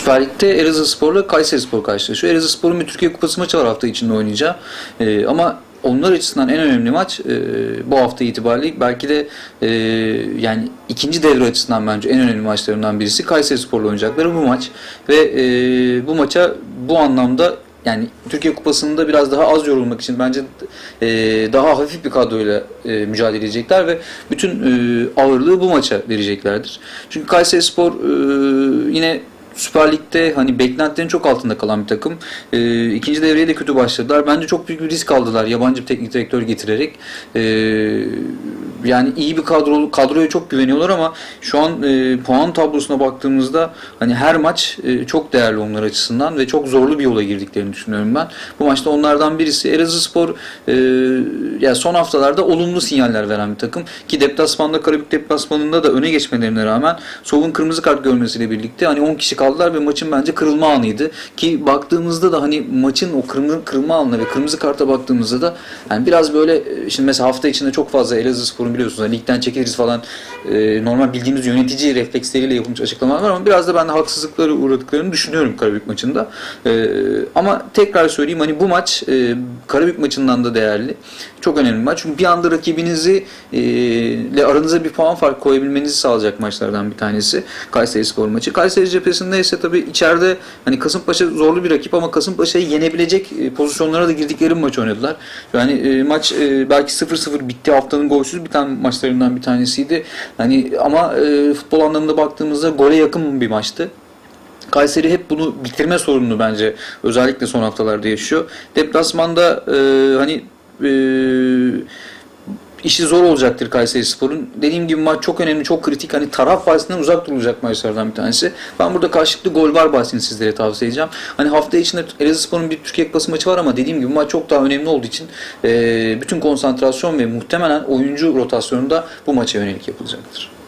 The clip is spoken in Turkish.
Süper Lig'de Elazığspor'la Kayserispor karşılaşıyor. Elazığspor'un bir Türkiye Kupası maçı var hafta içinde oynayacağı. Ee, ama onlar açısından en önemli maç e, bu hafta itibariyle belki de e, yani ikinci devre açısından bence en önemli maçlarından birisi Kayserispor'la oynayacakları bu maç ve e, bu maça bu anlamda yani Türkiye Kupası'nda biraz daha az yorulmak için bence e, daha hafif bir kadroyla e, mücadele edecekler ve bütün e, ağırlığı bu maça vereceklerdir. Çünkü Kayserispor e, yine Süper Lig'de hani beklentilerin çok altında kalan bir takım. E, ikinci devreye de kötü başladılar. Bence çok büyük bir risk aldılar yabancı bir teknik direktör getirerek. E, yani iyi bir kadro kadroya çok güveniyorlar ama şu an e, puan tablosuna baktığımızda hani her maç e, çok değerli onlar açısından ve çok zorlu bir yola girdiklerini düşünüyorum ben. Bu maçta onlardan birisi Elazığspor e, ya son haftalarda olumlu sinyaller veren bir takım ki deplasmanda Karabük deplasmanında da öne geçmelerine rağmen Sov'un kırmızı kart görmesiyle birlikte hani 10 kişi kaldılar ve maçın bence kırılma anıydı ki baktığımızda da hani maçın o kırmızı kırılma anına ve kırmızı karta baktığımızda da yani biraz böyle e, şimdi mesela hafta içinde çok fazla Elazığspor'un biliyorsunuz hani ligden çekiliriz falan e, normal bildiğimiz yönetici refleksleriyle yapılmış açıklamalar var ama biraz da ben de haksızlıklara uğradıklarını düşünüyorum Karabük maçında. E, ama tekrar söyleyeyim hani bu maç e, Karabük maçından da değerli. Çok önemli bir maç. Çünkü bir anda rakibinizi ile aranıza bir puan fark koyabilmenizi sağlayacak maçlardan bir tanesi. Kayseri Spor maçı. Kayseri cephesinde ise tabii içeride hani Kasımpaşa zorlu bir rakip ama Kasımpaşa'yı yenebilecek pozisyonlara da girdikleri maç oynadılar. Yani maç belki 0-0 bitti. Haftanın golsüz biten maçlarından bir tanesiydi. Hani ama futbol anlamında baktığımızda gole yakın bir maçtı. Kayseri hep bunu bitirme sorununu bence özellikle son haftalarda yaşıyor. Deplasmanda e, hani e, işi zor olacaktır Kayseri Spor'un. Dediğim gibi maç çok önemli, çok kritik. Hani taraf bahsinden uzak durulacak maçlardan bir tanesi. Ben burada karşılıklı gol var bahsini sizlere tavsiye edeceğim. Hani hafta içinde Elazığspor'un bir Türkiye Kupası maçı var ama dediğim gibi maç çok daha önemli olduğu için e, bütün konsantrasyon ve muhtemelen oyuncu rotasyonunda bu maça yönelik yapılacaktır.